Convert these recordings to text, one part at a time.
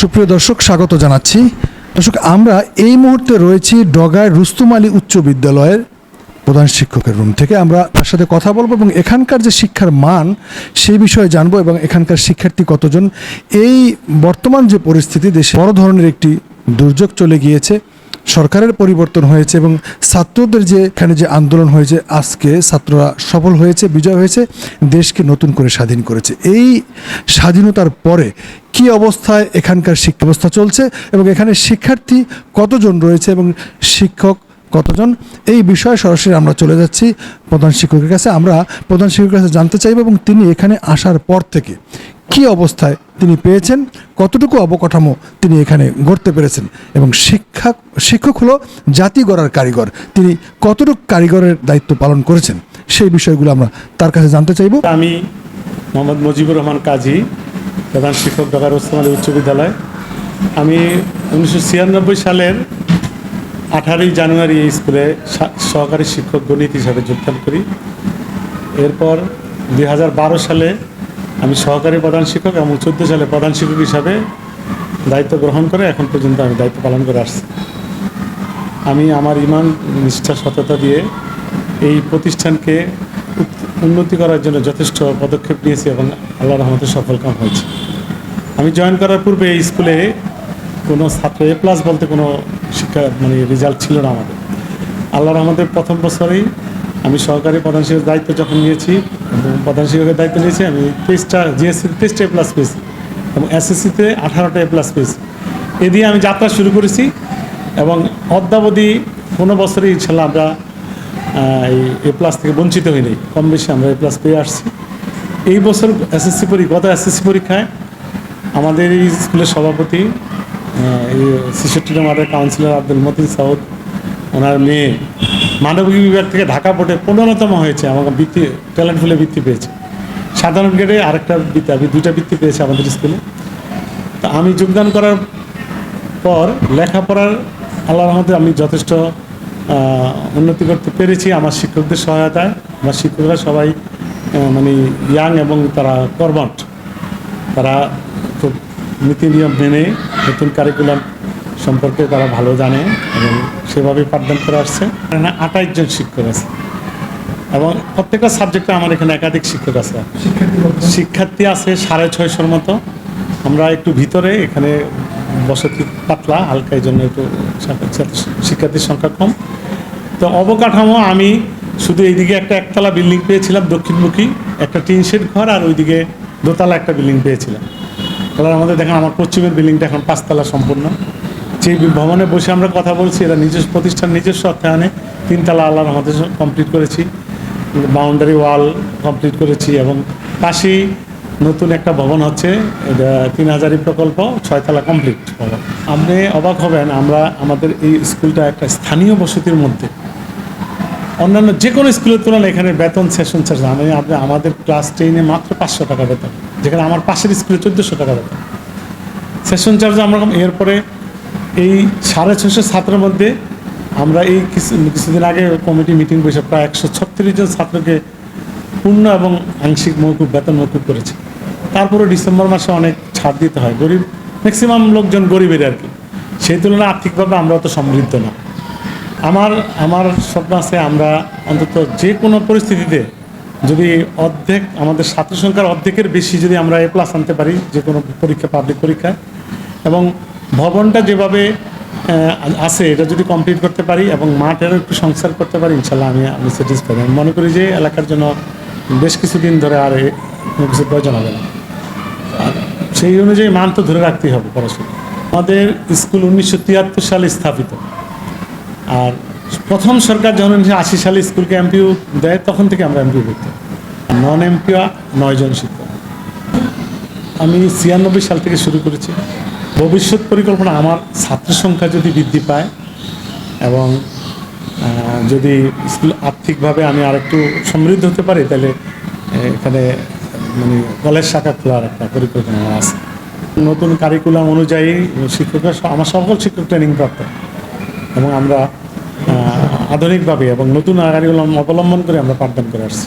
সুপ্রিয় দর্শক, স্বাগত জানাচ্ছি। দর্শক, আমরা এই মুহূর্তে রয়েছি ডগায় রুস্তুম আলী উচ্চ বিদ্যালয়ের প্রধান শিক্ষকের রুম থেকে। আমরা তার সাথে কথা বলব এবং এখানকার যে শিক্ষার মান, সেই বিষয়ে জানব এবং এখানকার শিক্ষার্থী কতজন। এই বর্তমান যে পরিস্থিতি, দেশে বড় ধরনের একটি দুর্যোগ চলে গিয়েছে। সরকারের পরিবর্তন হয়েছে এবং ছাত্রদের যে এখানে যে আন্দোলন হয়েছে, আজকে ছাত্ররা সফল হয়েছে, বিজয় হয়েছে, দেশকে নতুন করে স্বাধীন করেছে। এই স্বাধীনতার পরে কি অবস্থায় এখানকার শিক্ষা ব্যবস্থা চলছে এবং এখানে শিক্ষার্থী কতজন রয়েছে এবং শিক্ষক কতজন, এই বিষয়ে সরাসরি আমরা চলে যাচ্ছি প্রধান শিক্ষকের কাছে। আমরা প্রধান শিক্ষকের কাছে জানতে চাইব এবং তিনি এখানে আসার পর থেকে কি অবস্থায় তিনি পেয়েছেন, কতটুকু অবকাঠামো তিনি এখানে গড়তে পেরেছেন এবং শিক্ষা, শিক্ষক হলো জাতি গড়ার কারিগর। তিনি কতটুকু কারিগরের দায়িত্ব পালন করেছেন সেই বিষয়গুলো আমরা তার কাছে জানতে চাইব। আমি মোহাম্মদ মুজিবুর রহমান কাজী, প্রধান শিক্ষক ঢাকার ওসমানী উচ্চ বিদ্যালয়। আমি উনিশশো ছিয়ানব্বই সালের আঠারোই জানুয়ারি এই স্কুলে সহকারী শিক্ষক গণিত হিসাবে যোগদান করি। এরপর দুই হাজার বারো সালে আমি সহকারী প্রধান শিক্ষক এবং চোদ্দ সালে প্রধান শিক্ষক হিসাবে দায়িত্ব গ্রহণ করে এখন পর্যন্ত আমি দায়িত্ব পালন করে আসছি। আমি আমার ইমান নিষ্ঠা, সততা দিয়ে এই প্রতিষ্ঠানকে উন্নতি করার জন্য যথেষ্ট পদক্ষেপ নিয়েছি এবং আল্লাহ রহমতে সফলকাম হয়েছে। আমি জয়েন করার পূর্বে এই স্কুলে কোনো ছাত্র এ প্লাস বলতে কোনো শিক্ষা মানে রেজাল্ট ছিল না আমাদের। আল্লাহ রহমতের প্রথম বছরেই আমি সহকারী প্রধান শিক্ষকের দায়িত্ব যখন নিয়েছি, প্রধান শিক্ষকের দায়িত্ব নিয়েছি, আমি তেইশটা জিএসসি তেইশটা এ প্লাস পেয়েছি এবং এসএসসিতে আঠারোটা এ প্লাস পেয়েছি। এ দিয়ে আমি যাত্রা শুরু করেছি এবং অদ্যাবধি কোনো বছরই ইনশাল্লাহ আমরা এই এ প্লাস থেকে বঞ্চিত হইনি কম বেশি আমরা এ প্লাস পেয়ে আসছি। এই বছর এসএসসি পরীক্ষা গত এসএসসি পরীক্ষায় আমাদের এই স্কুলের সভাপতি শিশুটি আমাদের কাউন্সিলর আব্দুল মতিন সাউদ ওনার মেয়ে মানবিক বিভাগ থেকে ঢাকা বোর্ডে পনেরোতম হয়েছে, আমাকে বৃত্তি ট্যালেন্ট ফুলে বৃত্তি পেয়েছে। সাধারণ গ্রেডে আরেকটা বৃত্তি, আমি দুইটা বৃত্তি পেয়েছি আমাদের স্কুলে তা আমি যোগদান করার পর লেখাপড়ার আল্লাহ রহমতে আমি যথেষ্ট উন্নতি করতে পেরেছি আমার শিক্ষকদের সহায়তায়। আমার শিক্ষকরা সবাই মানে ইয়াং এবং তারা কর্মঠ। তারা খুব নীতি নিয়ম মেনে নতুন কারিকুলাম সম্পর্কে তারা ভালো জানে এবং সেভাবে পাঠদান করে আসছে। এখানে আঠাইশ জন শিক্ষক আছে। এবং প্রত্যেকটা সাবজেক্টে আমার এখানে একাধিক শিক্ষক আছে। শিক্ষার্থী আছে সাড়ে ছয়শোর মতো। আমরা একটু ভিতরে এখানে বসতি পাতলা হালকা এই জন্য একটু শিক্ষার্থীর সংখ্যা কম। তো অবকাঠামো আমি শুধু এইদিকে একটা একতলা বিল্ডিং পেয়েছিলাম দক্ষিণমুখী একটা টিন শেড ঘর আর ওইদিকে দোতলা একটা বিল্ডিং পেয়েছিলাম। তাহলে আমাদের দেখেন আমার পশ্চিমের বিল্ডিংটা এখন পাঁচতলা সম্পূর্ণ। যে ভবনে বসে আমরা কথা বলছি, এরা নিজস্ব প্রতিষ্ঠান, নিজস্ব অর্থায়নে তিনতলা আল্লাহর আমাদের কমপ্লিট করেছি। বাউন্ডারি ওয়াল কমপ্লিট করেছি এবং পাশেই নতুন একটা ভবন হচ্ছে তিন হাজারি প্রকল্প ছয়তলা কমপ্লিট ভবন আপনি অবাক হবেন, আমরা আমাদের এই স্কুলটা একটা স্থানীয় বসতির মধ্যে। অন্যান্য যে কোনো স্কুলের তুলনায় এখানে বেতন সেশন চার্জ আমি, আপনি আমাদের ক্লাস টেনে মাত্র পাঁচশো টাকা বেতন, যেখানে আমার পাশের স্কুলে চোদ্দোশো টাকা বেতন। সেশন চার্জ আমরা এরপরে এই সাড়ে ছশো ছাত্রের মধ্যে আমরা এই কিছু কিছুদিন আগে কমিটি মিটিং বসে প্রায় একশো ছত্রিশ জন ছাত্রকে পূর্ণ এবং আংশিক মৌকুব, বেতন মৌকুব করেছে। তারপরে ডিসেম্বর মাসে অনেক ছাড় দিতে হয়। গরিব ম্যাক্সিমাম লোকজন গরিবের আর কি। সেই তুলনায় আর্থিকভাবে আমরা অত সমৃদ্ধ না। আমার আমার স্বপ্ন আছে আমরা অন্তত যে কোনো পরিস্থিতিতে যদি অর্ধেক আমাদের ছাত্র সংখ্যার অর্ধেকের বেশি যদি আমরা এ প্লাস আনতে পারি, যে কোনো পরীক্ষা পাবলিক পরীক্ষায় এবং ভবনটা যেভাবে আছে, এটা যদি কমপ্লিট করতে পারি এবং মাঠেরও একটু সংস্কার করতে পারি, ইনশাল্লাহ আমি আমি স্যাটিসফাইড আমি মনে করি যে এলাকার জন্য বেশ কিছুদিন ধরে আর কিছু প্রয়োজন হবে না। আর সেই অনুযায়ী মান তো ধরে রাখতেই হবে পড়াশোনা। আমাদের স্কুল উনিশশো তিয়াত্তর সালে স্থাপিত। আর প্রথম সরকার যখন উনিশশো আশি সালে স্কুলকে এমপিও দেয়, তখন থেকে আমরা এমপিও করতাম নন এমপিও নয়জন শিক্ষক। আমি ছিয়ানব্বই সাল থেকে শুরু করেছি। ভবিষ্যৎ পরিকল্পনা, আমার ছাত্র সংখ্যা যদি বৃদ্ধি পায় এবং যদি স্কুল আর্থিকভাবে আমি আর একটু সমৃদ্ধ হতে পারি, তাহলে এখানে মানে কলেজ শাখা খোলার একটা পরিকল্পনা আমার আছে। নতুন কারিকুলাম অনুযায়ী শিক্ষকরা আমার সকল শিক্ষক ট্রেনিং প্রাপ্ত। এবং আমরা আধুনিকভাবে এবং নতুন কারিকুলাম অবলম্বন করে আমরা পাঠদান করে আসছি।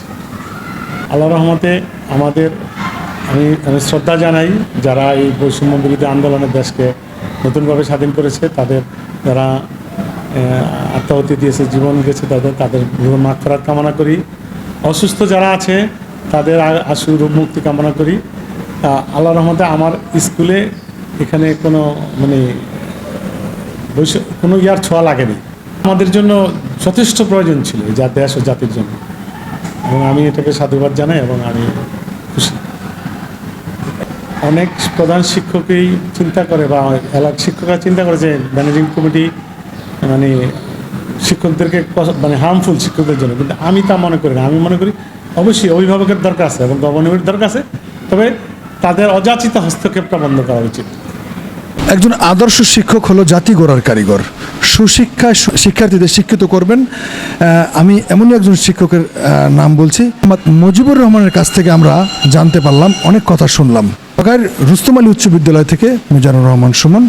আল্লাহ রহমতে আমাদের আমি আমি শ্রদ্ধা জানাই যারা এই বৈষম্য বিরোধী আন্দোলনের দেশকে নতুনভাবে স্বাধীন করেছে, তাদের যারা আত্মাহতি দিয়েছে, জীবন গেছে তাদের তাদের করার কামনা করি। অসুস্থ যারা আছে, তাদের আশু রোগ মুক্তি কামনা করি। আল্লাহ রহমতে আমার স্কুলে এখানে কোনো মানে বৈশ্ব- কোনো ইয়ার ছোঁয়া লাগেনি। আমাদের জন্য যথেষ্ট প্রয়োজন ছিল, যা দেশ ও জাতির জন্য। এবং আমি এটাকে সাধুবাদ জানাই এবং আমি খুশি। অনেক প্রধান শিক্ষকই চিন্তা করে বা এলাকার শিক্ষকরা চিন্তা করে যে ম্যানেজিং কমিটি মানে শিক্ষকদেরকে মানে হার্মফুল শিক্ষকদের জন্য। কিন্তু আমি তা মনে করি না। আমি মনে করি অবশ্যই অভিভাবকের দরকার আছে এবং গভর্নমেন্টের দরকার আছে। তবে তাদের অযাচিত হস্তক্ষেপটা বন্ধ করা উচিত। একজন আদর্শ শিক্ষক হলো জাতি গড়ার কারিগর। সুশিক্ষায় শিক্ষার্থীদের শিক্ষিত করবেন। আমি এমনই একজন শিক্ষকের নাম বলছি। মুজিবুর রহমানের কাছ থেকে আমরা জানতে পারলাম, অনেক কথা শুনলাম। ঢাকার রুস্তম আলী উচ্চ বিদ্যালয় থেকে মিজানুর রহমান সুমন।